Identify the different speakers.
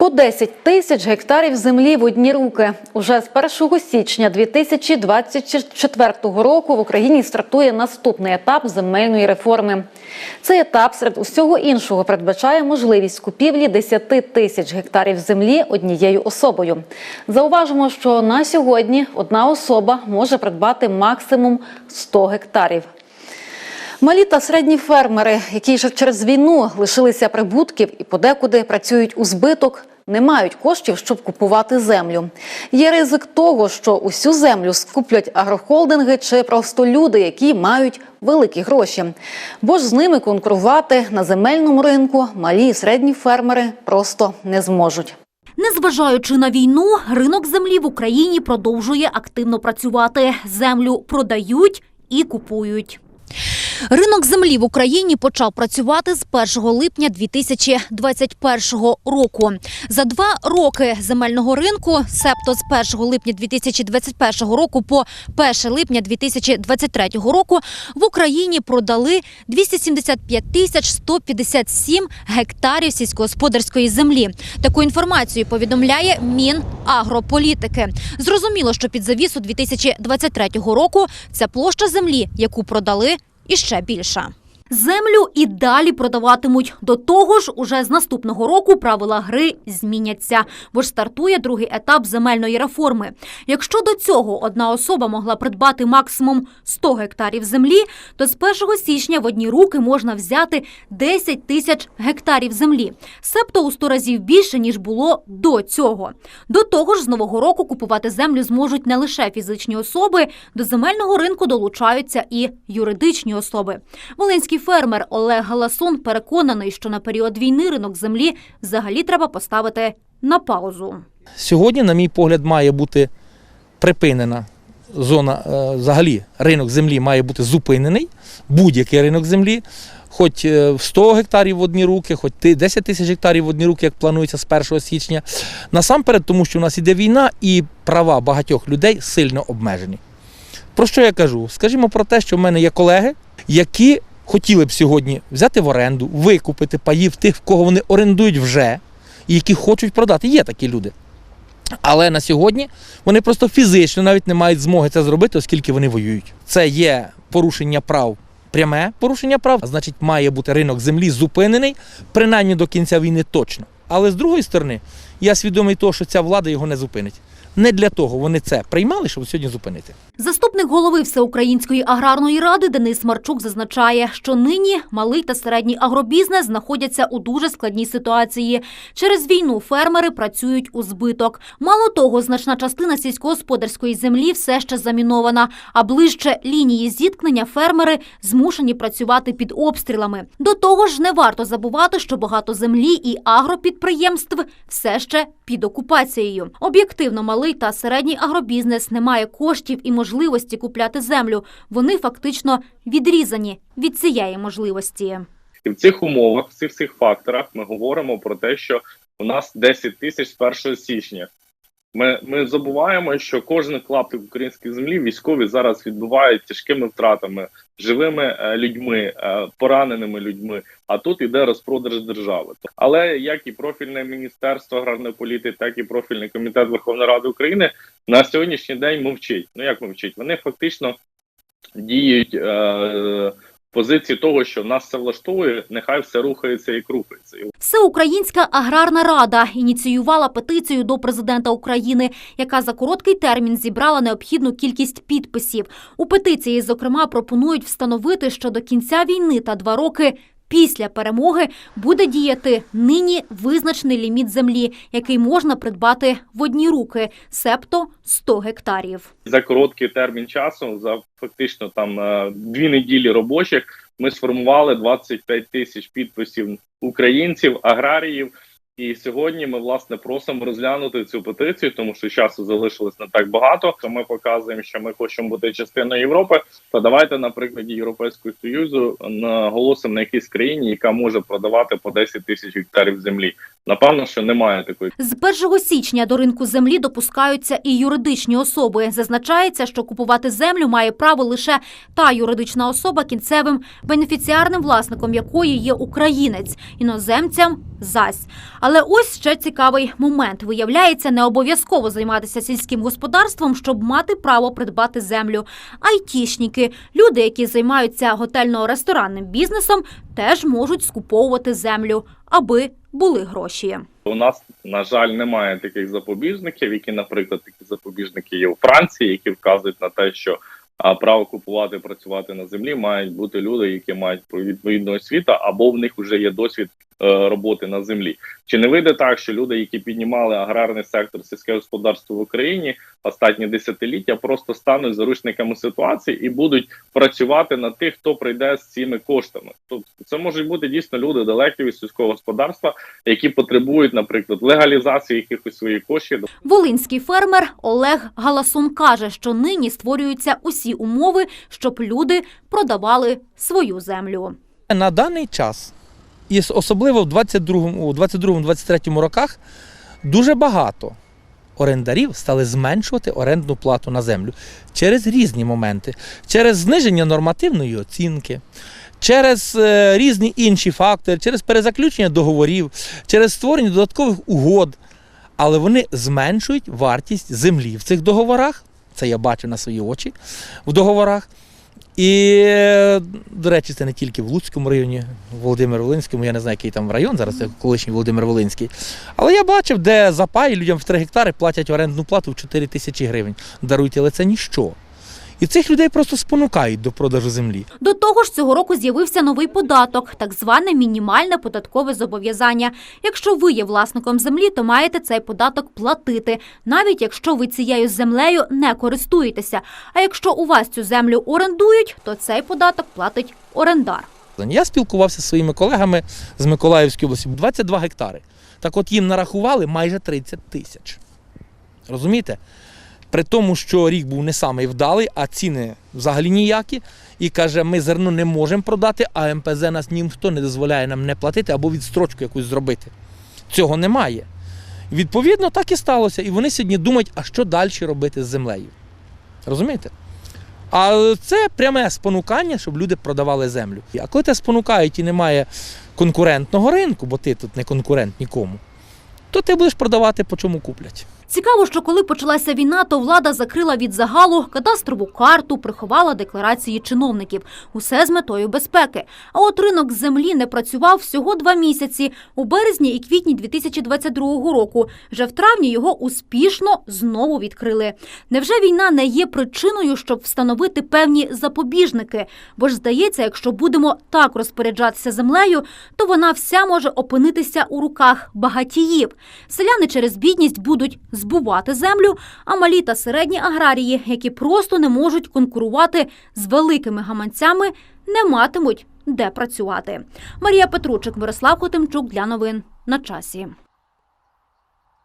Speaker 1: По 10 тисяч гектарів землі в одні руки. Уже з 1 січня 2024 року в Україні стартує наступний етап земельної реформи. Цей етап серед усього іншого передбачає можливість купівлі 10 тисяч гектарів землі однією особою. Зауважимо, що на сьогодні одна особа може придбати максимум 100 гектарів. Малі та середні фермери, які ж через війну лишилися прибутків і подекуди працюють у збиток, не мають коштів, щоб купувати землю. Є ризик того, що усю землю скуплять агрохолдинги чи просто люди, які мають великі гроші. Бо ж з ними конкурувати на земельному ринку малі і середні фермери просто не зможуть.
Speaker 2: Незважаючи на війну, ринок землі в Україні продовжує активно працювати. Землю продають і купують. Ринок землі в Україні почав працювати з 1 липня 2021 року. За два роки земельного ринку, себто з 1 липня 2021 року по 1 липня 2023 року, в Україні продали 275 тисяч 157 гектарів сільськогосподарської землі. Таку інформацію повідомляє Мінагрополітики. Зрозуміло, що під завісу 2023 року ця площа землі, яку продали, іще більша. Землю і далі продаватимуть. До того ж, уже з наступного року правила гри зміняться, бо ж стартує другий етап земельної реформи. Якщо до цього одна особа могла придбати максимум 100 гектарів землі, то з 1 січня в одні руки можна взяти 10 тисяч гектарів землі, себто у 100 разів більше ніж було до цього. До того ж, з нового року купувати землю зможуть не лише фізичні особи, до земельного ринку долучаються і юридичні особи. Волинський фермер Олег Галасун переконаний, що на період війни ринок землі взагалі треба поставити на паузу.
Speaker 3: Сьогодні, на мій погляд, має бути припинена зона, е, взагалі ринок землі має бути зупинений, будь-який ринок землі, хоч е, 100 гектарів в одні руки, хоч 10 тисяч гектарів в одні руки, як планується з 1 січня. Насамперед, тому що у нас іде війна і права багатьох людей сильно обмежені. Про що я кажу? Скажімо про те, що в мене є колеги, які хотіли б сьогодні взяти в оренду, викупити паїв тих, в кого вони орендують вже, і які хочуть продати. Є такі люди. Але на сьогодні вони просто фізично навіть не мають змоги це зробити, оскільки вони воюють. Це є порушення прав, пряме порушення прав, а значить, має бути ринок землі зупинений, принаймні до кінця війни точно. Але з другої сторони, я свідомий того, що ця влада його не зупинить. Не для того вони це приймали, щоб сьогодні зупинити.
Speaker 2: Заступник голови Всеукраїнської аграрної ради Денис Марчук зазначає, що нині малий та середній агробізнес знаходяться у дуже складній ситуації. Через війну фермери працюють у збиток. Мало того, значна частина сільськогосподарської землі все ще замінована, а ближче лінії зіткнення фермери змушені працювати під обстрілами. До того ж, не варто забувати, що багато землі і агропідприємств все ще під окупацією. Об'єктивно, малий та середній агробізнес не має коштів і можливості купляти землю. Вони фактично відрізані від цієї можливості.
Speaker 4: І в цих умовах, в цих всіх факторах, ми говоримо про те, що у нас 10 тисяч з 1 січня. Ми, ми забуваємо, що кожен клаптик української землі військові зараз відбувають тяжкими втратами, живими е, людьми, е, пораненими людьми. А тут іде розпродаж держави. Але як і профільне міністерство аграрної політики, так і профільний комітет Верховної Ради України на сьогоднішній день мовчить. Ну як мовчить? Вони фактично діють. Е, позиції того, що нас все влаштовує, нехай все рухається і крухається.
Speaker 2: Всеукраїнська аграрна рада ініціювала петицію до президента України, яка за короткий термін зібрала необхідну кількість підписів. У петиції, зокрема, пропонують встановити, що до кінця війни та два роки. Після перемоги буде діяти нині визначений ліміт землі, який можна придбати в одні руки, себто 100 гектарів.
Speaker 4: за короткий термін часу, за фактично там е, дві неділі робочих, ми сформували 25 тисяч підписів українців, аграріїв. І сьогодні ми власне просимо розглянути цю петицію, тому що часу залишилось не так багато. То ми показуємо, що ми хочемо бути частиною Європи. То давайте на прикладі Європейського союзу наголосимо на якійсь країні, яка може продавати по 10 тисяч гектарів землі. Напевно, що немає такої
Speaker 2: З 1 січня до ринку землі допускаються і юридичні особи. Зазначається, що купувати землю має право лише та юридична особа, кінцевим бенефіціарним власником якої є українець, іноземцям зась. Але ось ще цікавий момент. Виявляється, не обов'язково займатися сільським господарством, щоб мати право придбати землю. Айтішники, люди, які займаються готельно-ресторанним бізнесом, теж можуть скуповувати землю, аби були гроші.
Speaker 4: У нас, на жаль, немає таких запобіжників, які, наприклад, такі запобіжники є у Франції, які вказують на те, що право купувати працювати на землі мають бути люди, які мають відповідну освіту, або в них вже є досвід роботи на землі. Чи не вийде так, що люди, які піднімали аграрний сектор сільське господарство в Україні останні десятиліття, просто стануть заручниками ситуації і будуть працювати на тих, хто прийде з цими коштами? Тобто це можуть бути дійсно люди далекі від сільського господарства, які потребують, наприклад, легалізації якихось своїх коштів.
Speaker 2: Волинський фермер Олег Галасун каже, що нині створюються усі умови, щоб люди продавали свою землю.
Speaker 3: На даний час, і особливо в 22-му, 22-23 роках, дуже багато орендарів стали зменшувати орендну плату на землю через різні моменти, через зниження нормативної оцінки. Через е, різні інші фактори, через перезаключення договорів, через створення додаткових угод. Але вони зменшують вартість землі в цих договорах. Це я бачу на свої очі в договорах. І, до речі, це не тільки в Луцькому районі, в Володимир Волинському, я не знаю, який там район зараз, це колишній Володимир Волинський. Але я бачив, де за пай людям в 3 гектари платять орендну плату в 4 тисячі гривень. Даруйте, але це ніщо. І цих людей просто спонукають до продажу землі.
Speaker 2: До того ж, цього року з'явився новий податок, так зване мінімальне податкове зобов'язання. Якщо ви є власником землі, то маєте цей податок платити, навіть якщо ви цією землею не користуєтеся. А якщо у вас цю землю орендують, то цей податок платить орендар.
Speaker 3: Я спілкувався зі своїми колегами з Миколаївської області 22 гектари. Так от їм нарахували майже 30 тисяч. Розумієте? При тому, що рік був не самий вдалий, а ціни взагалі ніякі. І каже, ми зерно не можемо продати, а МПЗ нас ніхто не дозволяє нам не платити або відстрочку якусь зробити. Цього немає. Відповідно, так і сталося. І вони сьогодні думають, а що далі робити з землею. Розумієте? А це пряме спонукання, щоб люди продавали землю. А коли тебе спонукають і немає конкурентного ринку, бо ти тут не конкурент нікому, то ти будеш продавати по чому куплять.
Speaker 2: Цікаво, що коли почалася війна, то влада закрила від загалу кадастрову карту, приховала декларації чиновників. Усе з метою безпеки. А от ринок землі не працював всього два місяці у березні і квітні 2022 року. Вже в травні його успішно знову відкрили. Невже війна не є причиною, щоб встановити певні запобіжники? Бо ж здається, якщо будемо так розпоряджатися землею, то вона вся може опинитися у руках багатіїв. Селяни через бідність будуть збувати землю, а малі та середні аграрії, які просто не можуть конкурувати з великими гаманцями, не матимуть де працювати. Марія Петручик, Мирослав Хотимчук для новин на часі.